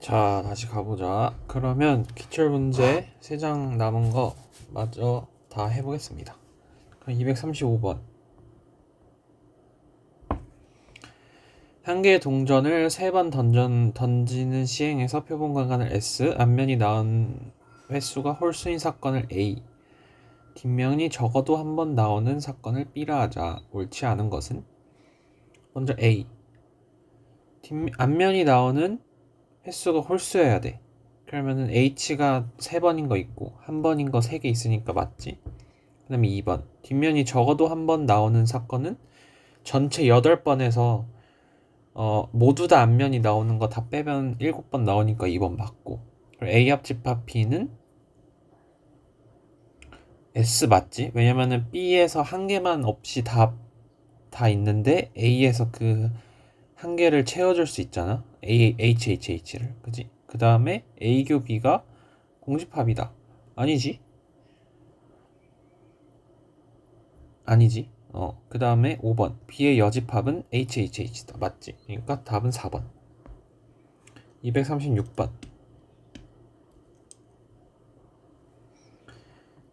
자, 다시 가보자. 그러면 기출 문제 3장 남은 거 마저 다 해보겠습니다. 그럼 235번. 한 개의 동전을 세 번 던전, 던지는 시행에서 표본 공간을 S, 앞면이 나온 횟수가 홀수인 사건을 A, 뒷면이 적어도 한 번 나오는 사건을 B라 하자. 옳지 않은 것은? 먼저 A. 뒷, 앞면이 나오는 횟수가 홀수여야 돼. 그러면은 h가 세 번인 거 있고 한 번인 거세개 있으니까 맞지? 그 다음에 2번 뒷면이 적어도 한 번 나오는 사건은 전체 8번에서 어, 모두 다 앞면이 나오는 거 다 빼면 7번 나오니까 2번 맞고 그리고 A 합집합 B는 S 맞지? 왜냐면은 B에서 한 개만 없이 다, 다 있는데 A에서 그 한 개를 채워줄 수 있잖아. A, HHH를. 그지? 그 다음에 A교 B가 공집합이다. 아니지? 아니지? 어. 그 다음에 5번. B의 여집합은 HHH다. 맞지? 그러니까 답은 4번. 236번.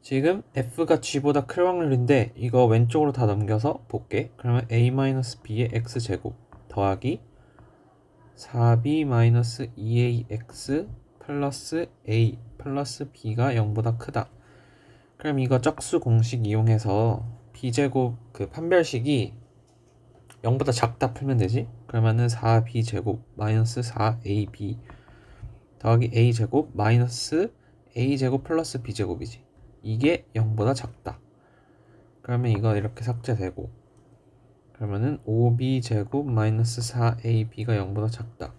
지금 F가 G보다 클 확률인데 이거 왼쪽으로 다 넘겨서 볼게. 그러면 A-B의 X제곱 더하기 4b-2ax 플러스 a 플러스 b가 0보다 크다. 그럼 이거 짝수 공식 이용해서 b제곱 그 판별식이 0보다 작다 풀면 되지? 그러면은 4b제곱 마이너스 4ab 더하기 a제곱 마이너스 a제곱 플러스 b제곱이지. 이게 0보다 작다. 그러면 이거 이렇게 삭제되고 그러면은 5b 제곱 마이너스 4ab가 0보다 작다.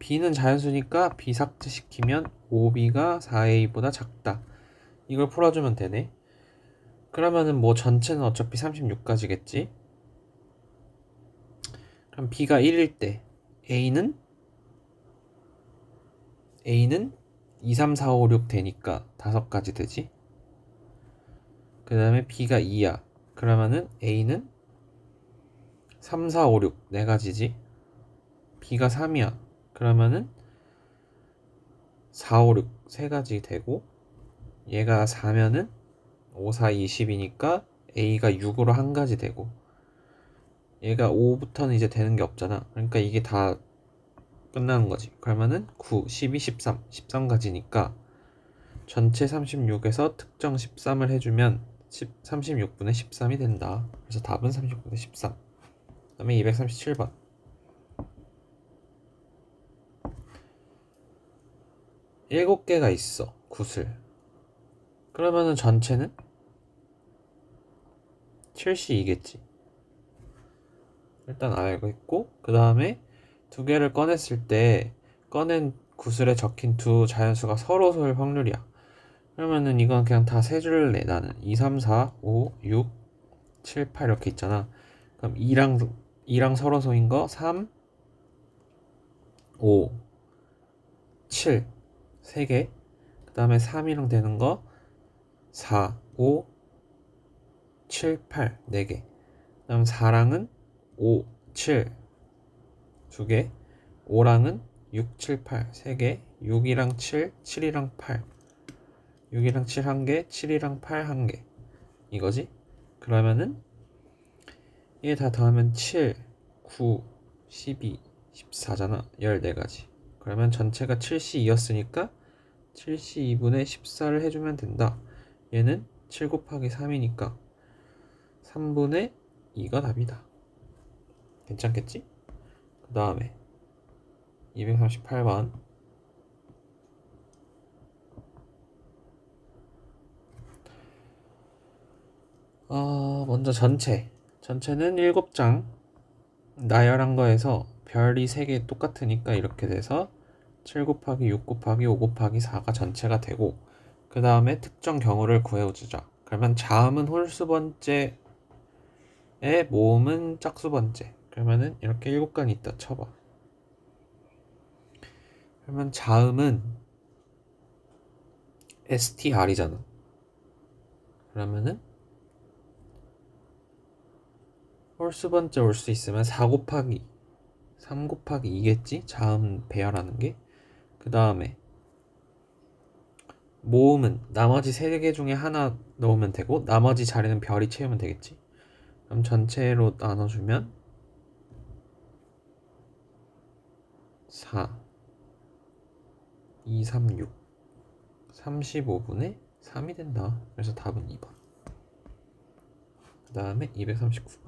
b는 자연수니까 b 삭제시키면 5b가 4a보다 작다. 이걸 풀어주면 되네. 그러면은 뭐 전체는 어차피 36까지겠지? 그럼 b가 1일 때 a는 a는 2, 3, 4, 5, 6 되니까 5가지 되지? 그 다음에 b가 2야. 그러면은 a는 3, 4, 5, 6 네 가지지. B가 3이야. 그러면은 4, 5, 6 세 가지 되고 얘가 4면은 5, 4, 20이니까 A가 6으로 한 가지 되고 얘가 5부터는 이제 되는 게 없잖아. 그러니까 이게 다 끝나는 거지. 그러면은 9, 12, 13, 13가지니까 전체 36에서 특정 13을 해주면 10, 36분의 13이 된다. 그래서 답은 36분의 13. 다음에 237번. 일곱 개가 있어. 굿을. 그러면은 전체는 7시2겠지 일단 알고 있고 그 다음에 두 개를 꺼냈을 때 꺼낸 구슬에 적힌 두 자연수가 서로 설 확률이야. 그러면은 이건 그냥 다 세 줄래 나는 2, 3, 4, 5, 6, 7, 8 이렇게 있잖아. 그럼 2랑 2랑 서로소인 거? 3, 5, 7 3개. 그 다음에 3이랑 되는 거? 4, 5, 7, 8 4개. 그 다음 4랑은 5, 7 2개. 5랑은 6, 7, 8 3개. 6이랑 7, 7이랑 8 6이랑 7 1개 7이랑 8 1개. 이거지? 그러면은 얘다 더하면 7, 9, 12, 14잖아. 14가지. 그러면 전체가 7C2였으니까 7C2분의 14를 해주면 된다. 얘는 7 곱하기 3이니까 3분의 2가 답이다. 괜찮겠지? 그 다음에 238번 어, 먼저 전체 전체는 7장 나열한 거에서 별이 3개 똑같으니까 이렇게 돼서 7 곱하기 6 곱하기 5 곱하기 4가 전체가 되고 그 다음에 특정 경우를 구해주자 그러면 자음은 홀수 번째에 모음은 짝수 번째. 그러면은 이렇게 7간이 있다 쳐봐. 그러면 자음은 str이잖아. 그러면은 홀수 번째 올 수 있으면 4 곱하기 3 곱하기 2겠지? 자음 배열하는 게. 그 다음에 모음은 나머지 세개 중에 하나 넣으면 되고 나머지 자리는 별이 채우면 되겠지. 그럼 전체로 나눠주면 4 2, 3, 6 35분의 3이 된다. 그래서 답은 2번. 그 다음에 239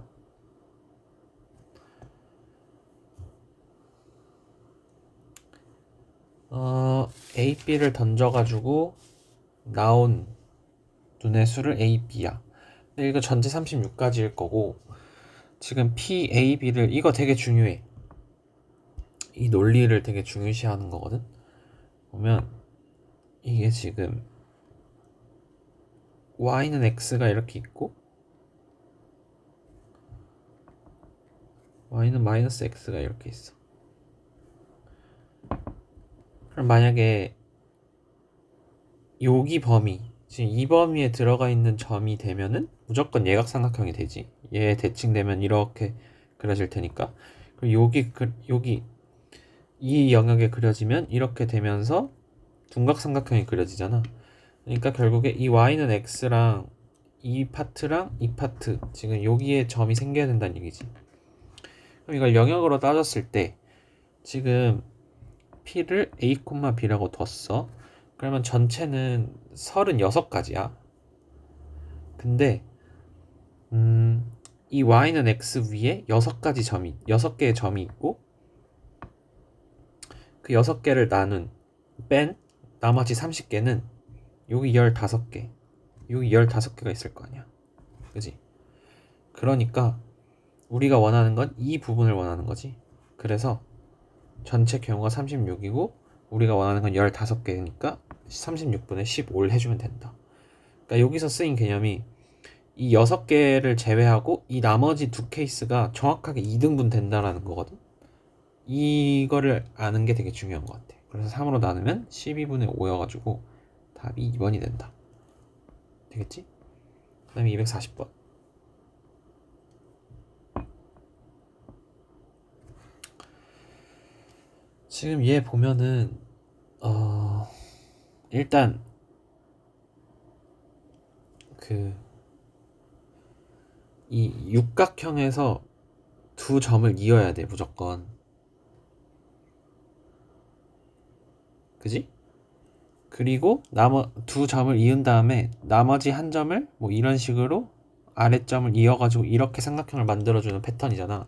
번. 어, A, B를 던져가지고 나온 눈의 수를 A, B야. 근데 이거 전체 36까지일 거고 지금 P, A, B를 이거 되게 중요해. 이 논리를 되게 중요시하는 거거든. 보면 이게 지금 y는 x가 이렇게 있고 y는 마이너스 x가 이렇게 있어. 그럼 만약에 여기 범위 지금 이 범위에 들어가 있는 점이 되면은 무조건 예각삼각형이 되지. 얘 대칭되면 이렇게 그려질 테니까. 그리고 여기 그 여기 이 영역에 그려지면 이렇게 되면서 둔각삼각형이 그려지잖아. 그러니까 결국에 이 y는 x랑 이 파트랑 이 파트 지금 여기에 점이 생겨야 된다는 얘기지. 그럼 이걸 영역으로 따졌을 때 지금 p를 a, b라고 뒀어. 그러면 전체는 36가지야. 근데 음, 이 y는 x 위에 6가지 점이 6개의 점이 있고 그 6개를 나눈 뺀 나머지 30개는 여기 15개 여기 15개가 있을 거 아니야 그지 그러니까 우리가 원하는 건 이 부분을 원하는 거지 그래서 전체 경우가 36이고 우리가 원하는 건 15개니까 36분의 15를 해주면 된다 그러니까 여기서 쓰인 개념이 이 6개를 제외하고 이 나머지 두 케이스가 정확하게 2등분 된다라는 거거든 이거를 아는 게 되게 중요한 것 같아. 그래서 3으로 나누면 12분의 5여가지고 답이 2번이 된다. 되겠지? 그 다음에 240번. 지금 얘 보면은, 어, 일단, 그, 이 육각형에서 두 점을 이어야 돼, 무조건. 그지? 그리고 나머 두 점을 이은 다음에 나머지 한 점을 뭐 이런 식으로 아래점을 이어가지고 이렇게 삼각형을 만들어주는 패턴이잖아.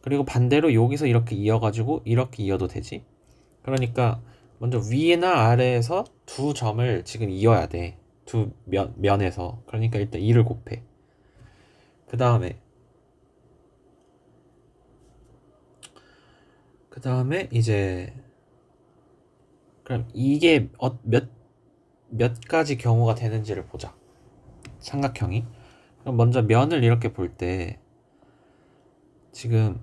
그리고 반대로 여기서 이렇게 이어가지고 이렇게 이어도 되지. 그러니까 먼저 위나 아래에서 두 점을 지금 이어야 돼. 두 면, 면에서. 그러니까 일단 2를 곱해. 그 다음에 그 다음에 이제 그럼 이게 어, 몇, 몇 가지 경우가 되는지를 보자. 삼각형이. 그럼 먼저 면을 이렇게 볼 때, 지금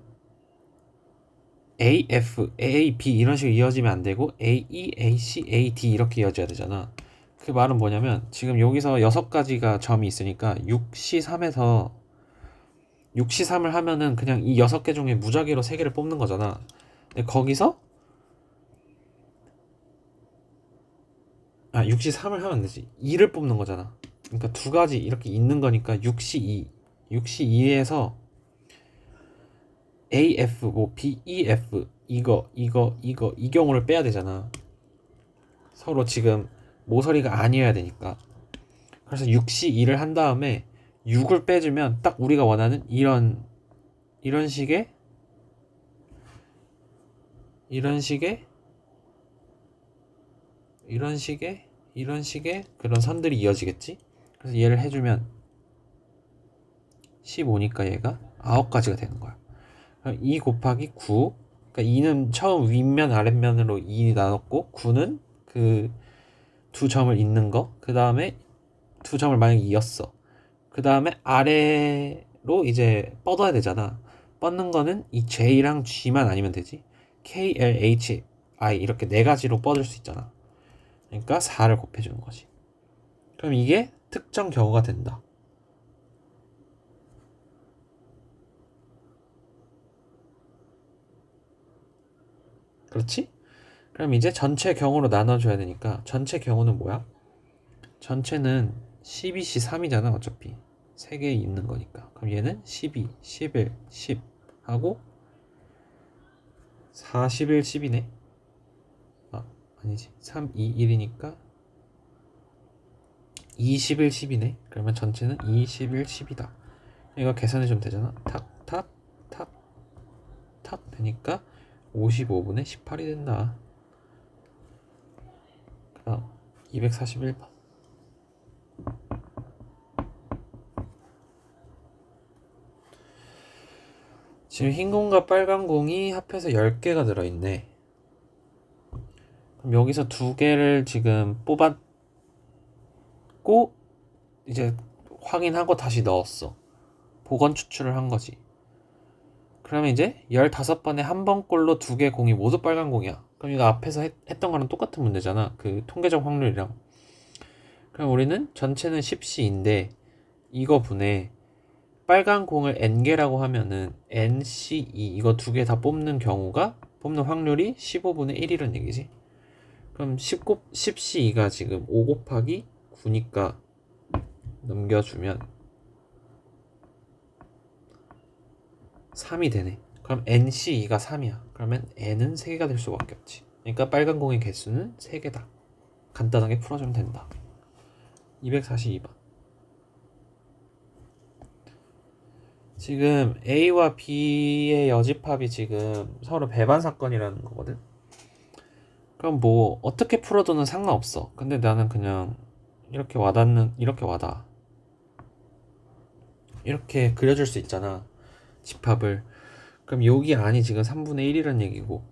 AF, AB 이런 식으로 이어지면 안 되고, AE, AC, AD 이렇게 이어져야 되잖아. 그 말은 뭐냐면, 지금 여기서 여섯 가지가 점이 있으니까, 6C3에서 6C3을 하면은 그냥 이 여섯 개 중에 무작위로 세 개를 뽑는 거잖아. 근데 거기서 아 6시 3을 하면 되지 2를 뽑는 거잖아 그러니까 두 가지 이렇게 있는 거니까 6시 2 6시 2에서 AF 뭐 BEF 이거 이거 이거 이 경우를 빼야 되잖아 서로 지금 모서리가 아니어야 되니까 그래서 6시 2를 한 다음에 6을 빼주면 딱 우리가 원하는 이런 이런 식의 이런 식의 이런 식의 이런 식의 그런 선들이 이어지겠지? 그래서 얘를 해주면 15니까 얘가 9가지가 되는 거야. 그럼 2 곱하기 9. 그러니까 2는 처음 윗면 아랫면으로 2 나눴고 9는 그 두 점을 잇는 거. 그 다음에 두 점을 만약에 이었어. 그 다음에 아래로 이제 뻗어야 되잖아. 뻗는 거는 이 J랑 G만 아니면 되지. K, L, H, I 이렇게 네 가지로 뻗을 수 있잖아. 그러니까 4를 곱해주는 거지. 그럼 이게 특정 경우가 된다. 그렇지? 그럼 이제 전체 경우로 나눠줘야 되니까 전체 경우는 뭐야? 전체는 12C 3이잖아 어차피. 3개 있는 거니까. 그럼 얘는 12, 11, 10 하고 41, 10이네. 아 아니지. 3, 2, 1이니까 21, 10이네. 그러면 전체는 21, 10이다. 이거 계산해 주면 되잖아. 탁, 탁, 탁, 탁 되니까 55분의 18이 된다 그럼 241번 지금 흰 공과 빨간 공이 합해서 10개가 들어있네. 그럼 여기서 두 개를 지금 뽑았고 이제 확인하고 다시 넣었어. 복원 추출을 한 거지. 그러면 이제 15번에 한 번꼴로 두 개 공이 모두 빨간 공이야. 그럼 이거 앞에서 했, 했던 거랑 똑같은 문제잖아. 그 통계적 확률이랑. 그럼 우리는 전체는 10C인데 이거 분에 빨간 공을 n개라고 하면은 nc2 이거 두 개 다 뽑는 경우가 뽑는 확률이 15분의 1이란 얘기지. 그럼 19, 10c2가 지금 5 곱하기 9니까 넘겨주면 3이 되네. 그럼 nc2가 3이야. 그러면 n은 3개가 될 수밖에 없지. 그러니까 빨간 공의 개수는 3개다. 간단하게 풀어주면 된다. 242번. 지금 A와 B의 여집합이 지금 서로 배반 사건이라는 거거든. 그럼 뭐 어떻게 풀어도는 상관없어. 근데 나는 그냥 이렇게 와닿는 이렇게 와닿아. 이렇게 그려줄 수 있잖아. 집합을. 그럼 여기 안이 지금 3분의 1이란 얘기고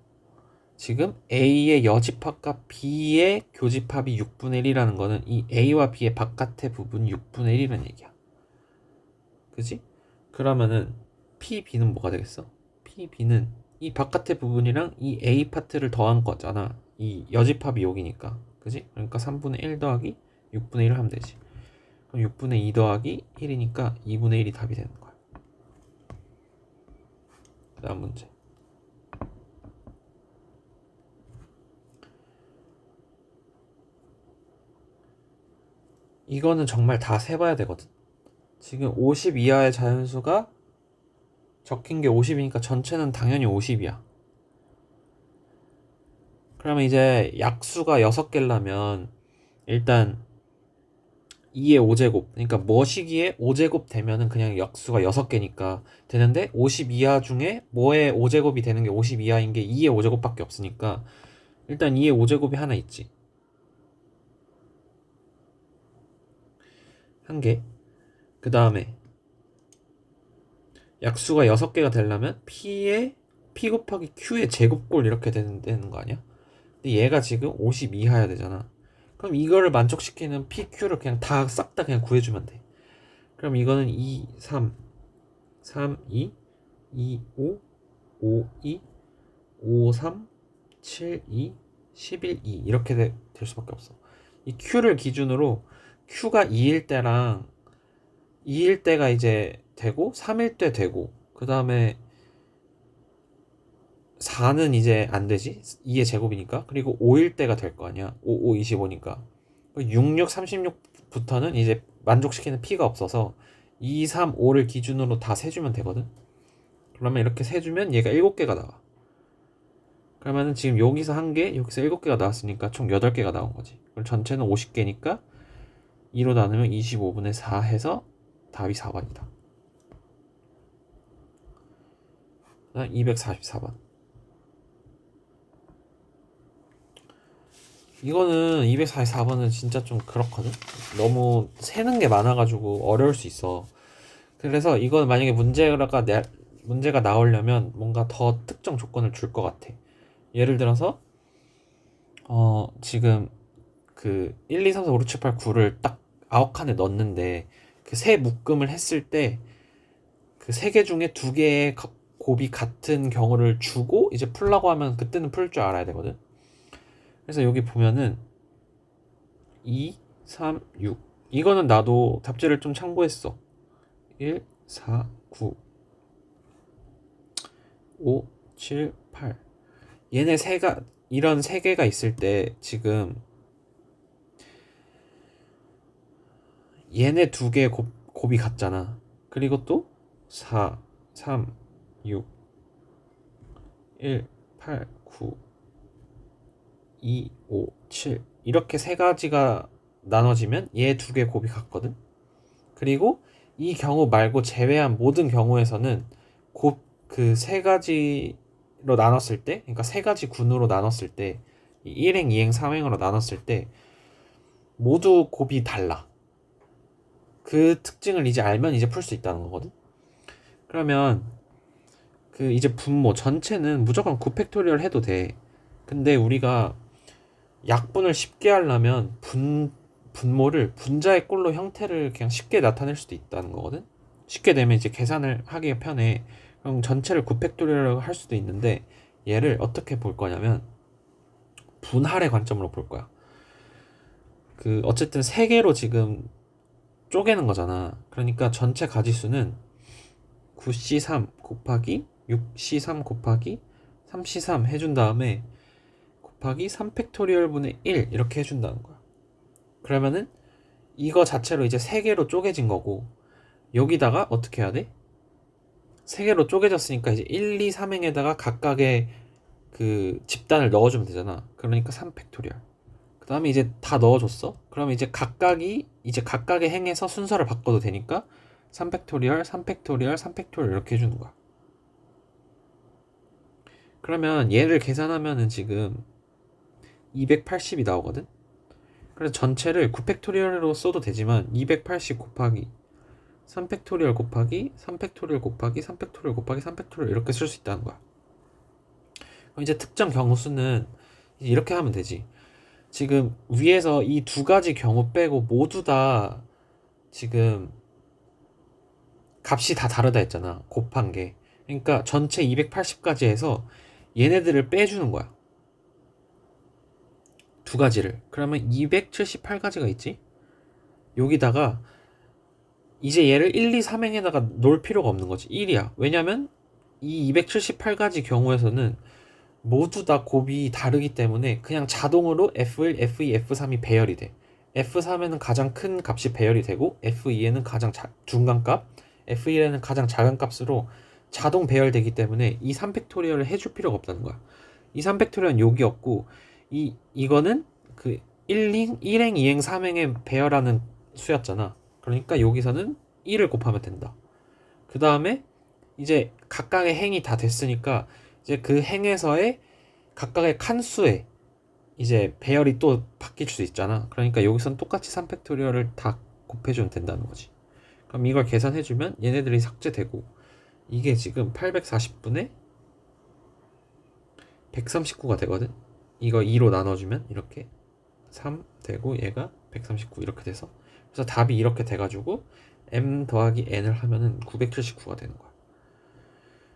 지금 A의 여집합과 B의 교집합이 6분의 1이라는 거는 이 A와 B의 바깥의 부분 6분의 1이라는 얘기야. 그지? 그러면은 PB는 뭐가 되겠어? PB는 이 바깥의 부분이랑 이 A 파트를 더한 거잖아. 이 여집합이 여기니까. 그지? 그러니까 3분의 1 더하기 6분의 1을 하면 되지. 그럼 6분의 2 더하기 1이니까 2분의 1이 답이 되는 거야. 다음 문제. 이거는 정말 다 세봐야 되거든. 지금 50 이하의 자연수가 적힌 게 50이니까 전체는 당연히 50이야. 그러면 이제 약수가 6개라면 일단 2의 5제곱 그러니까 뭐시기에 5제곱 되면은 그냥 약수가 6개니까 되는데 50 이하 중에 뭐의 5제곱이 되는 게50 이하인 게 2의 5제곱밖에 없으니까 일단 2의 5제곱이 하나 있지. 한 개. 그 다음에 약수가 6개가 되려면 P의 P 곱하기 Q의 제곱골 이렇게 되는, 되는 거 아니야? 근데 얘가 지금 50 이하야 되잖아. 그럼 이거를 만족시키는 PQ를 그냥 다 싹 다 그냥 구해주면 돼. 그럼 이거는 2, 3, 3, 2, 2, 5, 5, 2, 5, 3, 7, 2, 11, 2 이렇게 되, 될 수밖에 없어. 이 Q를 기준으로 Q가 2일 때랑 2일 때가 이제 되고 3일 때 되고 그 다음에 4는 이제 안 되지? 2의 제곱이니까? 그리고 5일 때가 될 거 아니야? 5, 5, 25니까? 66, 36부터는 이제 만족시키는 P가 없어서 2, 3, 5를 기준으로 다 세주면 되거든? 그러면 이렇게 세주면 얘가 7개가 나와. 그러면은 지금 여기서 한 개, 여기서 7개가 나왔으니까 총 8개가 나온 거지. 그럼 전체는 50개니까 2로 나누면 25분의 4 해서 답이 4번이다. 244번. 이거는 244번은 진짜 좀 그렇거든. 너무 세는 게 많아가지고 어려울 수 있어. 그래서 이건 만약에 문제가 내, 문제가 나오려면 뭔가 더 특정 조건을 줄 것 같아. 예를 들어서 어 지금 그 1, 2, 3, 4, 5, 6, 7, 8, 9를 딱 아홉 칸에 넣었는데 그 세 묶음을 했을 때 그 세 개 중에 두 개의 곱이 같은 경우를 주고 이제 풀라고 하면 그때는 풀 줄 알아야 되거든. 그래서 여기 보면은 2, 3, 6 이거는 나도 답지를 좀 참고했어. 1, 4, 9 5, 7, 8 얘네 세가 이런 세 개가 있을 때 지금 얘네 두 개의 곱, 곱이 같잖아. 그리고 또 4, 3, 6, 1, 8, 9, 2, 5, 7 이렇게 세 가지가 나눠지면 얘 두 개 곱이 같거든. 그리고 이 경우 말고 제외한 모든 경우에서는 곱 그 세 가지로 나눴을 때, 그러니까 세 가지 군으로 나눴을 때, 1행, 2행, 3행으로 나눴을 때 모두 곱이 달라. 그 특징을 이제 알면 이제 풀 수 있다는 거거든. 그러면 그 이제 분모 전체는 무조건 9팩토리얼 해도 돼. 근데 우리가 약분을 쉽게 하려면 분 분모를 분자의 꼴로 형태를 그냥 쉽게 나타낼 수도 있다는 거거든. 쉽게 되면 이제 계산을 하기 편해. 그럼 전체를 9팩토리얼로 할 수도 있는데 얘를 어떻게 볼 거냐면 분할의 관점으로 볼 거야. 그 어쨌든 세 개로 지금 쪼개는 거잖아. 그러니까 전체 가지수는 9C3 곱하기 6C3 곱하기 3C3 해준 다음에 곱하기 3팩토리얼 분의 1 이렇게 해준다는 거야. 그러면은 이거 자체로 이제 세 개로 쪼개진 거고 여기다가 어떻게 해야 돼? 세 개로 쪼개졌으니까 이제 1, 2, 3행에다가 각각의 그 집단을 넣어주면 되잖아. 그러니까 3팩토리얼. 그 다음에 이제 다 넣어줬어. 그러면 이제 각각이 이제 각각의 행에서 순서를 바꿔도 되니까 3팩토리얼, 3팩토리얼, 3팩토리얼 이렇게 해주는 거야. 그러면 얘를 계산하면은 지금 280이 나오거든. 그래서 전체를 9팩토리얼로 써도 되지만 280 곱하기 3팩토리얼 곱하기 3팩토리얼 곱하기 3팩토리얼 곱하기 3팩토리얼 이렇게 쓸 수 있다는 거야. 그럼 이제 특정 경우수는 이렇게 하면 되지. 지금 위에서 이 두 가지 경우 빼고 모두 다 지금 값이 다 다르다 했잖아. 곱한 게. 그러니까 전체 280까지 해서 얘네들을 빼주는 거야. 두 가지를. 그러면 278가지가 있지? 여기다가 이제 얘를 1, 2, 3행에다가 놓을 필요가 없는 거지. 1이야. 왜냐면 이 278가지 경우에서는 모두 다 곱이 다르기 때문에 그냥 자동으로 F1, F2, F3이 배열이 돼. F3에는 가장 큰 값이 배열이 되고 F2에는 가장 자, 중간값, F1에는 가장 작은 값으로 자동 배열되기 때문에 이 3팩토리얼을 해줄 필요가 없다는 거야. 이 3팩토리얼은 여기 없고 이 이거는 그 1행, 1행, 2행, 3행에 배열하는 수였잖아. 그러니까 여기서는 1을 곱하면 된다. 그 다음에 이제 각각의 행이 다 됐으니까 이제 그 행에서의 각각의 칸수에 이제 배열이 또 바뀔 수 있잖아. 그러니까 여기선 똑같이 3팩토리얼을 다 곱해주면 된다는 거지. 그럼 이걸 계산해주면 얘네들이 삭제되고 이게 지금 840분의 139가 되거든. 이거 2로 나눠주면 이렇게 3 되고 얘가 139 이렇게 돼서 그래서 답이 이렇게 돼가지고 m 더하기 n을 하면은 979가 되는 거야.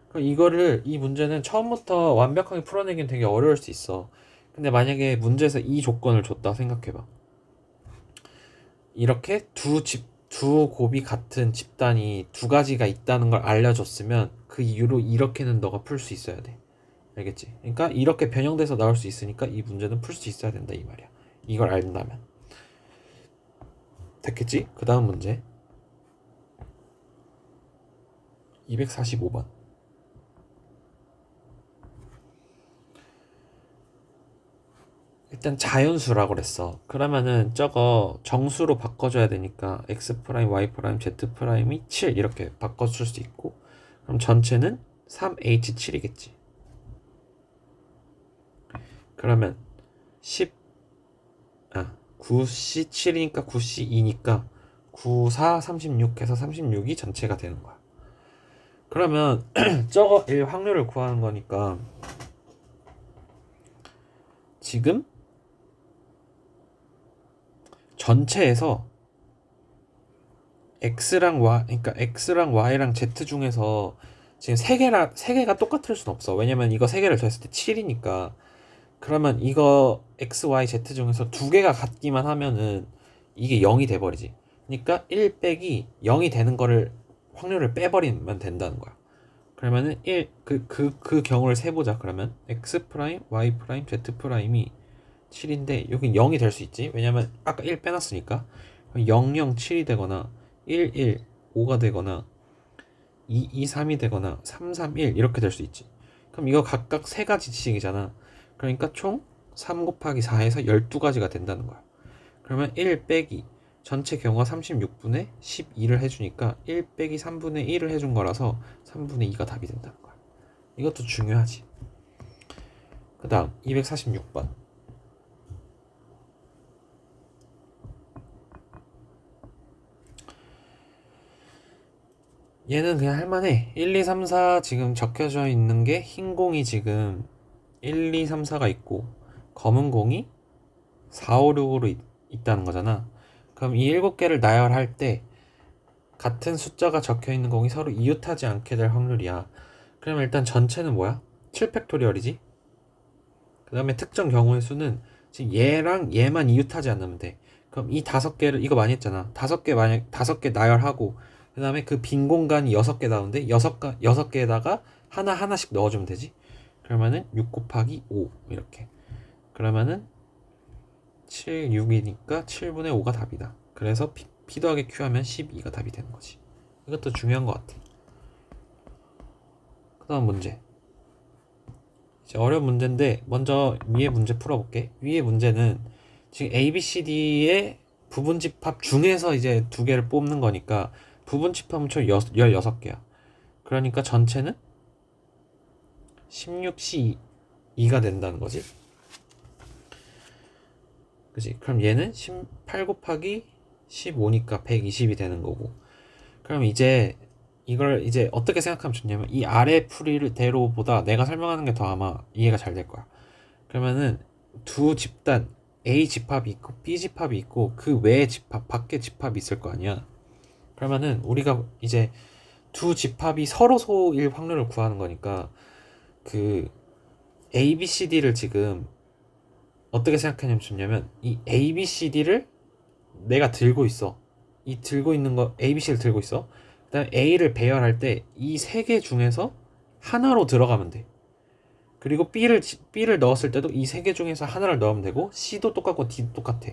그럼 이거를 이 문제는 처음부터 완벽하게 풀어내기는 되게 어려울 수 있어. 근데 만약에 문제에서 이 조건을 줬다 생각해봐. 이렇게 두 집, 두 곱이 같은 집단이 두 가지가 있다는 걸 알려줬으면 그 이유로 이렇게는 너가 풀 수 있어야 돼. 알겠지? 그러니까 이렇게 변형돼서 나올 수 있으니까 이 문제는 풀 수 있어야 된다 이 말이야. 이걸 알다면. 됐겠지? 그 다음 문제. 245번. 일단 자연수라고 그랬어. 그러면은 저거 정수로 바꿔줘야 되니까 x 프라임, y 프라임, z 프라임이 7 이렇게 바꿔줄 수 있고 그럼 전체는 3h7이겠지. 그러면 10 아, 9c7이니까 9c2니까 9, 4, 36 해서 36이 전체가 되는 거야. 그러면 저거 일 확률을 구하는 거니까 지금 전체에서 x랑 y 그러니까 x랑 y랑 z 중에서 지금 세 개라 세 개가 똑같을 순 없어. 왜냐면 이거 세 개를 더했을 때 7이니까 그러면 이거 x, y, z 중에서 두 개가 같기만 하면은 이게 0이 돼 버리지. 그러니까 1 빼기 0이 되는 거를 확률을 빼버리면 된다는 거야. 그러면은 1, 그, 그, 그 경우를 세 보자. 그러면 x 프라임, y 프라임, z 프라임이 7인데 여기 0이 될 수 있지. 왜냐면 아까 1 빼놨으니까. 0, 0, 7이 되거나 1, 1, 5가 되거나 2, 2, 3이 되거나 3, 3, 1 이렇게 될 수 있지. 그럼 이거 각각 세 가지 지식이잖아. 그러니까 총 3 곱하기 4에서 12가지가 된다는 거야. 그러면 1 빼기 전체 경우가 36분의 12를 해주니까 1 빼기 3분의 1을 해준 거라서 3분의 2가 답이 된다는 거야. 이것도 중요하지. 그 다음 246번. 얘는 그냥 할만해. 1, 2, 3, 4 지금 적혀져 있는 게 흰 공이 지금 1, 2, 3, 4가 있고 검은 공이 4, 5, 6으로 있, 있다는 거잖아. 그럼 이 7개를 나열할 때 같은 숫자가 적혀 있는 공이 서로 이웃하지 않게 될 확률이야. 그럼 일단 전체는 뭐야? 7팩토리얼이지? 그 다음에 특정 경우의 수는 지금 얘랑 얘만 이웃하지 않으면 돼. 그럼 이 다섯 개를 이거 많이 했잖아. 다섯 개 만약 다섯 개 나열하고 그 다음에 그 빈 공간이 여섯 개 나오는데 여섯 가 여섯 개에다가 하나 하나씩 넣어주면 되지. 그러면은 6 곱하기 5 이렇게. 그러면은 7, 6이니까 7분의 5가 답이다. 그래서 P, P 더하기 Q 하면 12가 답이 되는 거지. 이것도 중요한 것 같아. 그 다음 문제. 이제 어려운 문제인데 먼저 위에 문제 풀어볼게. 위에 문제는 지금 A, B, C, D의 부분 집합 중에서 이제 두 개를 뽑는 거니까 부분 집합은 총 16개야. 그러니까 전체는 16C 2가 된다는 거지. 그지? 그럼 얘는 18 곱하기 15니까 120이 되는 거고. 그럼 이제 이걸 이제 어떻게 생각하면 좋냐면 이 아래 풀이를 대로보다 내가 설명하는 게 더 아마 이해가 잘 될 거야. 그러면은 두 집단 A 집합이 있고 B 집합이 있고 그 외에 집합, 밖에 집합이 있을 거 아니야. 그러면은 우리가 이제 두 집합이 서로 소일 확률을 구하는 거니까 그 A, B, C, D를 지금 어떻게 생각하냐면 좋냐면 이 A, B, C, D를 내가 들고 있어. 이 들고 있는 거 A, B, C를 들고 있어. 그다음에 A를 배열할 때 이 세 개 중에서 하나로 들어가면 돼. 그리고 B를 B를 넣었을 때도 이 세 개 중에서 하나를 넣으면 되고 C도 똑같고 D도 똑같아.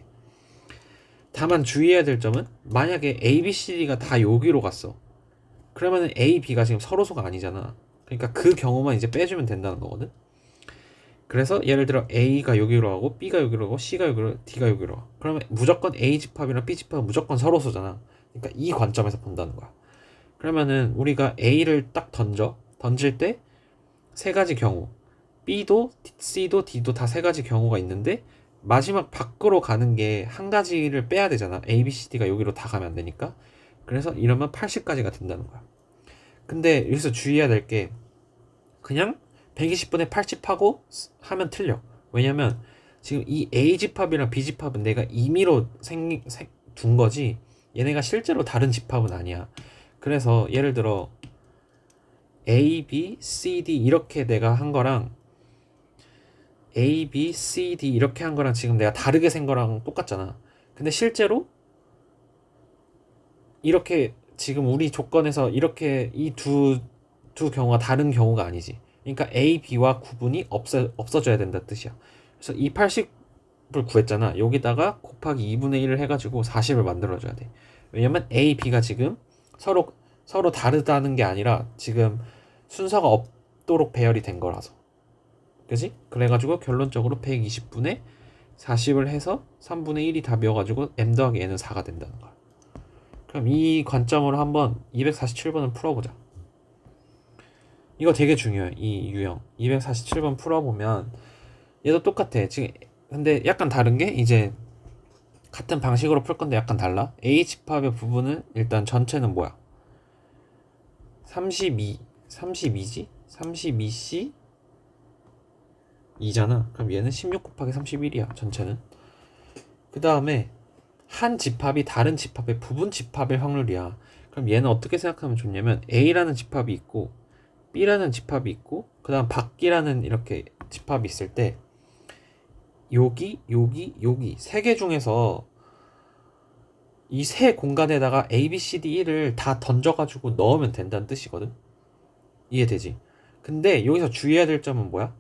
다만 주의해야 될 점은 만약에 A, B, C, D가 다 여기로 갔어. 그러면은 A, B가 지금 서로소가 아니잖아. 그러니까 그 경우만 이제 빼주면 된다는 거거든. 그래서 예를 들어 A가 여기로 하고 B가 여기로 하고 C가 여기로 D가 여기로 와. 그러면 무조건 A 집합이랑 B 집합은 무조건 서로소잖아. 그러니까 이 관점에서 본다는 거야. 그러면은 우리가 A를 딱 던져 던질 때 세 가지 경우 B도 C도 D도 다 세 가지 경우가 있는데 마지막 밖으로 가는 게 한 가지를 빼야 되잖아. A, B, C, D가 여기로 다 가면 안 되니까. 그래서 이러면 80까지가 된다는 거야. 근데 여기서 주의해야 될 게 그냥 120분의 80 하고 하면 틀려. 왜냐면 지금 이 A 집합이랑 B 집합은 내가 임의로 생, 생, 둔 거지 얘네가 실제로 다른 집합은 아니야. 그래서 예를 들어 A, B, C, D 이렇게 내가 한 거랑 A, B, C, D 이렇게 한 거랑 지금 내가 다르게 센 거랑 똑같잖아. 근데 실제로 이렇게 지금 우리 조건에서 이렇게 이 두 두 경우가 다른 경우가 아니지. 그러니까 A, B와 구분이 없어 없어져야 된다 뜻이야. 그래서 이 80을 구했잖아. 여기다가 곱하기 2분의 1을 해가지고 40을 만들어줘야 돼. 왜냐면 A, B가 지금 서로 서로 다르다는 게 아니라 지금 순서가 없도록 배열이 된 거라서. 그지? 그래가지고 결론적으로 120분의 40을 해서 3분의 1이 답이어가지고 m 더하기 n은 4가 된다는 거야. 그럼 이 관점으로 한번 247번을 풀어보자. 이거 되게 중요해. 이 유형. 247번 풀어보면 얘도 똑같아. 지금 근데 약간 다른 게 이제 같은 방식으로 풀 건데 약간 달라. 집합의 부분은 일단 전체는 뭐야? 32, 32지? 32C 2잖아. 그럼 얘는 16 곱하기 31이야. 전체는. 그 다음에 한 집합이 다른 집합의 부분 집합의 확률이야. 그럼 얘는 어떻게 생각하면 좋냐면 A라는 집합이 있고 B라는 집합이 있고 그 다음 밖이라는 이렇게 집합이 있을 때 여기 여기 여기 세 개 중에서 이 세 공간에다가 A, B, C, D, 1을 다 던져가지고 넣으면 된다는 뜻이거든. 이해되지? 근데 여기서 주의해야 될 점은 뭐야?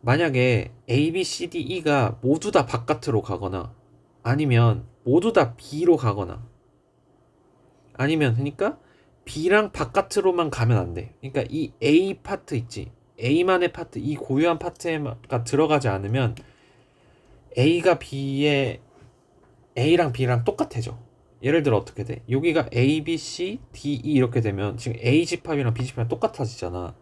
만약에 A, B, C, D, E가 모두 다 바깥으로 가거나 아니면 모두 다 B로 가거나 아니면 그러니까 B랑 바깥으로만 가면 안 돼. 그러니까 이 A 파트 있지. A만의 파트, 이 고유한 파트가 들어가지 않으면 A가 B에 A랑 B랑 똑같아져. 예를 들어 어떻게 돼? 여기가 A, B, C, D, E 이렇게 되면 지금 A 집합이랑 B 집합이랑 똑같아지잖아.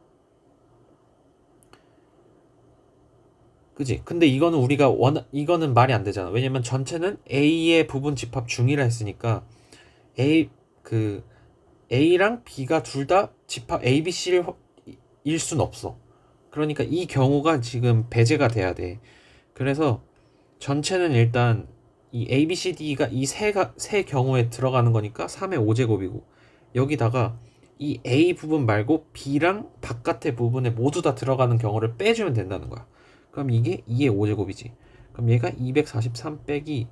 그지? 근데 이거는 우리가 원 이거는 말이 안 되잖아. 왜냐면 전체는 A의 부분 집합 중이라 했으니까 A 그 A랑 B가 둘 다 집합 A, B, C를 일 순 없어. 그러니까 이 경우가 지금 배제가 돼야 돼. 그래서 전체는 일단 이 A, B, C, D가 이 세가 세 경우에 들어가는 거니까 3의 5제곱이고 여기다가 이 A 부분 말고 B랑 바깥의 부분에 모두 다 들어가는 경우를 빼주면 된다는 거야. 그럼 이게 2의 5제곱이지. 그럼 얘가 243 빼기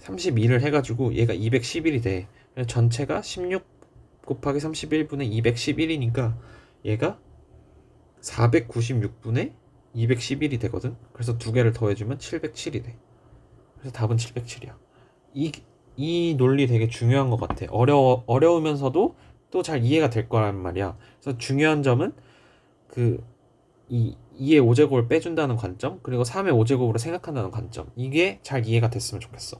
32를 해가지고 얘가 211이 돼. 그래서 전체가 16 곱하기 31분의 211이니까 얘가 496분의 211이 되거든. 그래서 두 개를 더해주면 707이 돼. 그래서 답은 707이야. 이, 이 논리 되게 중요한 것 같아. 어려워, 어려우면서도 또 잘 이해가 될 거란 말이야. 그래서 중요한 점은 그, 이 2의 5제곱을 빼준다는 관점, 그리고 3의 5제곱으로 생각한다는 관점. 이게 잘 이해가 됐으면 좋겠어.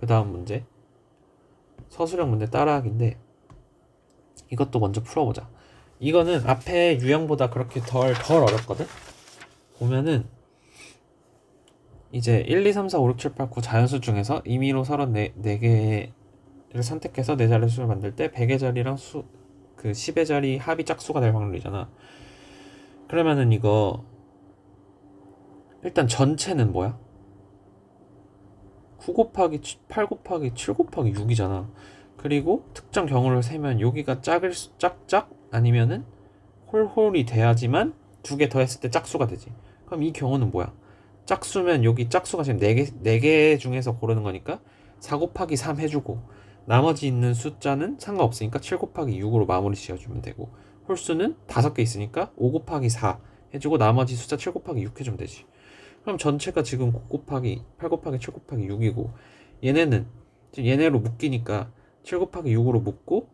그 다음 문제. 서술형 문제 따라하기인데, 이것도 먼저 풀어보자. 이거는 앞에 유형보다 그렇게 덜, 덜 어렵거든? 보면은, 이제 1, 2, 3, 4, 5, 6, 7, 8, 9 자연수 중에서 임의로 34개를 선택해서 네 자리 수를 만들 때 100의 자리랑 수, 그 10의 자리 합이 짝수가 될 확률이잖아. 그러면은 이거 일단 전체는 뭐야? 9 곱하기 8 곱하기 7 곱하기 6이잖아. 그리고 특정 경우를 세면 여기가 짝을 수- 짝짝 아니면은 홀홀이 돼야지만 두 개 더 했을 때 짝수가 되지. 그럼 이 경우는 뭐야? 짝수면 여기 짝수가 지금 4개, 4개 중에서 고르는 거니까 4 곱하기 3 해주고 나머지 있는 숫자는 상관없으니까 7 곱하기 6으로 마무리 지어주면 되고 홀수는 5개 있으니까 5 곱하기 4 해주고 나머지 숫자 7 곱하기 6 해주면 되지. 그럼 전체가 지금 9 곱하기 8 곱하기 7 곱하기 6이고 얘네는 지금 얘네로 묶이니까 7 곱하기 6으로 묶고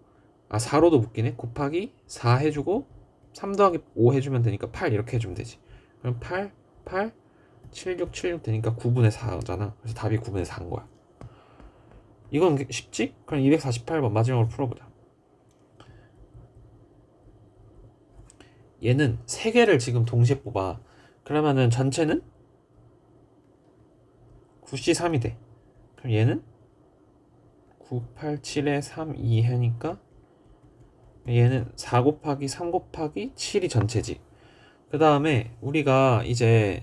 아 4로도 묶이네. 곱하기 4 해주고 3 더하기 5 해주면 되니까 8 이렇게 해주면 되지. 그럼 8 8 7 6 7 6 되니까 9분의 4잖아. 그래서 답이 9분의 4인 거야. 이건 쉽지? 그럼 248번 마지막으로 풀어보자 얘는 3개를 지금 동시에 뽑아 그러면은 전체는 9C3이 돼 그럼 얘는 9, 8, 7에 3, 2 하니까 얘는 4 곱하기 3 곱하기 7이 전체지. 그 다음에 우리가 이제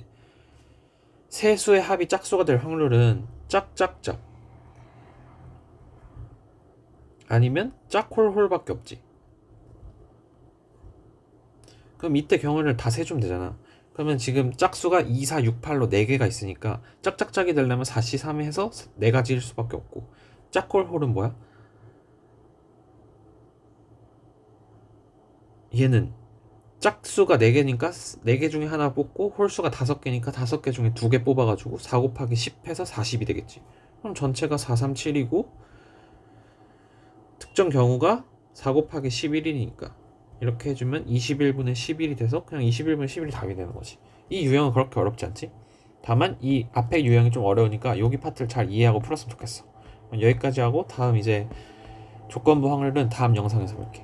세 수의 합이 짝수가 될 확률은 짝짝짝 아니면 짝홀홀밖에 없지. 그럼 이때 경우를 다 세주면 되잖아. 그러면 지금 짝수가 2, 4, 6, 8로 4개가 있으니까 짝짝짝이 되려면 4, C, 3 해서 4가지일 수밖에 없고 짝홀홀은 뭐야? 얘는 짝수가 4개니까 4개 중에 하나 뽑고 홀수가 5개니까 5개 중에 2개 뽑아가지고 4 곱하기 10 해서 40이 되겠지. 그럼 전체가 4, 3, 7이고 특정 경우가 4 곱하기 11이니까 이렇게 해주면 21분의 11이 돼서 그냥 21분의 11이 답이 되는 거지. 이 유형은 그렇게 어렵지 않지? 다만 이 앞에 유형이 좀 어려우니까 여기 파트를 잘 이해하고 풀었으면 좋겠어. 여기까지 하고 다음 이제 조건부 확률은 다음 영상에서 볼게.